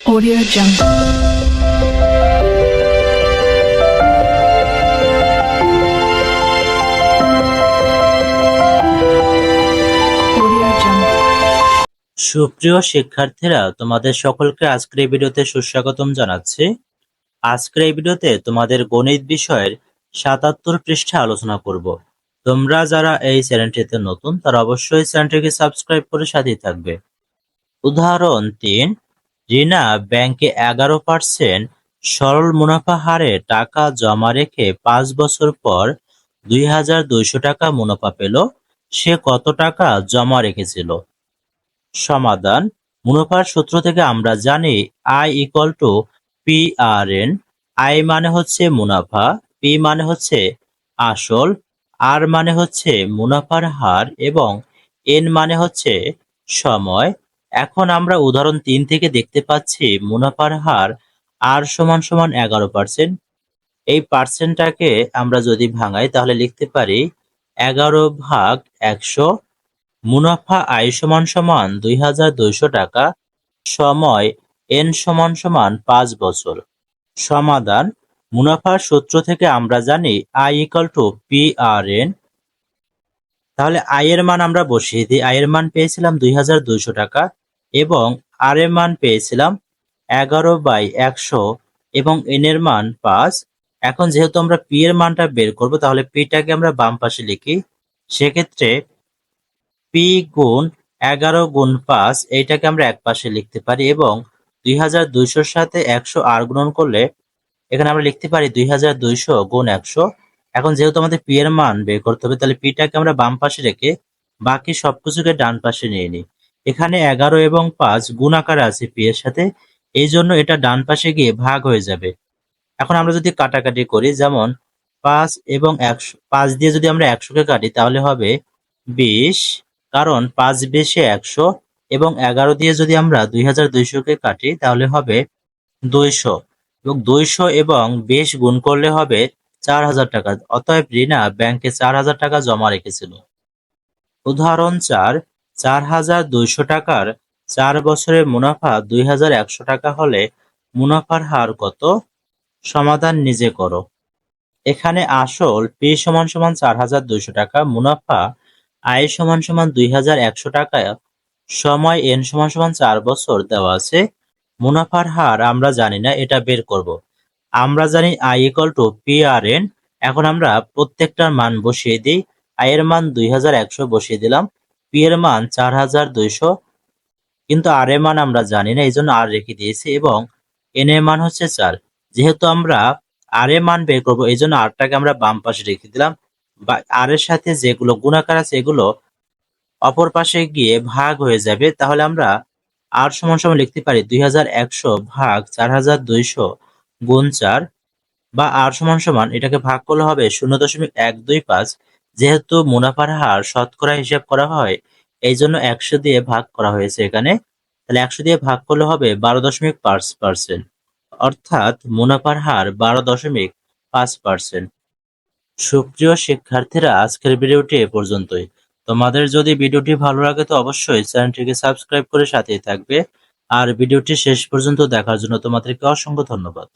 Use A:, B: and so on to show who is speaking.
A: Audio Jungle.
B: সুপ্রিয় শিক্ষার্থীরা, তোমাদের সকলকে আজকের ভিডিওতে সুস্বাগতম জানাচ্ছি। আজকের এই ভিডিওতে তোমাদের গণিত বিষয়ের সাতাত্তর পৃষ্ঠা আলোচনা করব। তোমরা যারা এই চ্যানেলটিতে নতুন, তারা অবশ্যই চ্যানেলটিকে সাবস্ক্রাইব করে সাথেই থাকবে। উদাহরণ তিন রিনা ব্যাংকে এগারো পার্সেন্ট সরল মুনাফা হারে টাকা জমা রেখে পাঁচ বছর পর দুই হাজার দুইশো টাকা মুনাফা পেল। সে কত টাকা জমা রেখেছিল? সমাধান, মুনাফার সূত্র থেকে আমরা জানি I equal to P R N I মানে হচ্ছে মুনাফা পি মানে হচ্ছে আসল আর মানে হচ্ছে মুনাফার হার এবং এন মানে হচ্ছে সময়। এখন আমরা উদাহরণ তিন থেকে দেখতে পাচ্ছি, মুনাফার হার আর সমান সমান এগারো পার্সেন্ট এই পার্সেন্টটাকে আমরা যদি ভাঙাই, তাহলে লিখতে পারি এগারো ভাগ একশো, মুনাফা আয় সমান সমান দুই হাজার দুইশো টাকা, সময় এন সমান সমান পাঁচ বছর। সমাধান, মুনাফার সূত্র থেকে আমরা জানি I equal to P R N তাহলে আয়ের মান আমরা বসিয়ে দিই। আয়ের মান পেয়েছিলাম দুই হাজার দুইশো টাকা এবং আর এর মান পেয়েছিলাম এগারো বাই একশো এবং এন এর মান পাঁচ। এখন যেহেতু আমরা পি এর মানটা বের করব, তাহলে পিটাকে আমরা বাম পাশে লিখি। সেক্ষেত্রে পি গুণ এগারো গুণ পাঁচ, এইটাকে আমরা এক পাশে লিখতে পারি এবং দুই হাজার দুইশোর সাথে একশো আর গুণন করলে এখানে আমরা লিখতে পারি দুই হাজার দুইশো গুণ একশো। এখন যেহেতু আমাদের পি এর মান বের করতে হবে, তাহলে পিটাকে আমরা বাম পাশে রেখে বাকি সবকিছুকে ডান পাশে নিয়ে নিই। এখানে এগারো এবং পাঁচ গুণ আকারে আছে পি এর সাথে, এই জন্য এটা ডান পাশে গিয়ে ভাগ হয়ে যাবে। এখন আমরা যদি কাটাকাটি করি, যেমন পাঁচ এবং একশো, পাঁচ দিয়ে যদি আমরা একশোকে কাটি, তাহলে হবে বিশ, কারণ পাঁচ বেশে একশো এবং এগারো দিয়ে যদি আমরা দুই হাজার দুইশোকে কাটি, তাহলে হবে দুইশো। এবং দুইশো এবং বিশ গুণ করলে হবে চার হাজার টাকা, অতএব রিনা ব্যাংকে চার হাজার টাকা জমা রেখেছিল। উদাহরণ চার চার হাজার দুইশো টাকার চার বছরের মুনাফা দুই হাজার একশো টাকা হলে মুনাফার হার কত? সমাধান নিজে করো। এখানে আসল পি সমান সমান চার হাজার দুইশো টাকা, মুনাফা আয় সমান সমান দুই হাজার একশো টাকা, সময় এন সমান সমান চার বছর দেওয়া আছে। মুনাফার হার আমরা জানি না, এটা বের করব। আমরা জানি I equal to P R N এখন আমরা প্রত্যেকটার মান বসিয়ে দিই। আয়ের মান দুই হাজার একশো বসিয়ে দিলাম। পি এর মান চার হাজার দুইশো। কিন্তু আর এর মান আমরা জানি না এই জন্য আর রেখে দিয়েছি এবং এন এর মান হচ্ছে চার। যেহেতু আমরা আর এর মান বের করব এই জন্য আরটাকে আমরা বাম পাশে রেখে দিলাম। বা আর এর সাথে যেগুলো গুণাকার আছে, এগুলো অপর পাশে গিয়ে ভাগ হয়ে যাবে, তাহলে আমরা আর সমান সমান লিখতে পারি দুই হাজার একশো ভাগ চার হাজার দুইশো গুণ চার, বা আর সমান সমান এটাকে ভাগ করলে হবে শূন্য দশমিক এক দুই পাঁচ। যেহেতু মুনাফার হার শতকরা হিসাব করা হয় এই জন্য একশো দিয়ে ভাগ করা হয়েছে এখানে। তাহলে একশো দিয়ে ভাগ করলে হবে বারো দশমিক পাঁচ পার্সেন্ট। অর্থাৎ মুনাফার হার বারো দশমিক পাঁচ পার্সেন্ট। সুপ্রিয় শিক্ষার্থীরা, আজকের ভিডিওটি এ পর্যন্তই। তোমাদের যদি ভিডিওটি ভালো লাগে তো অবশ্যই চ্যানেলটিকে সাবস্ক্রাইব করে সাথেই থাকবে। আর ভিডিওটি শেষ পর্যন্ত দেখার জন্য তোমাদেরকে অসংখ্য ধন্যবাদ।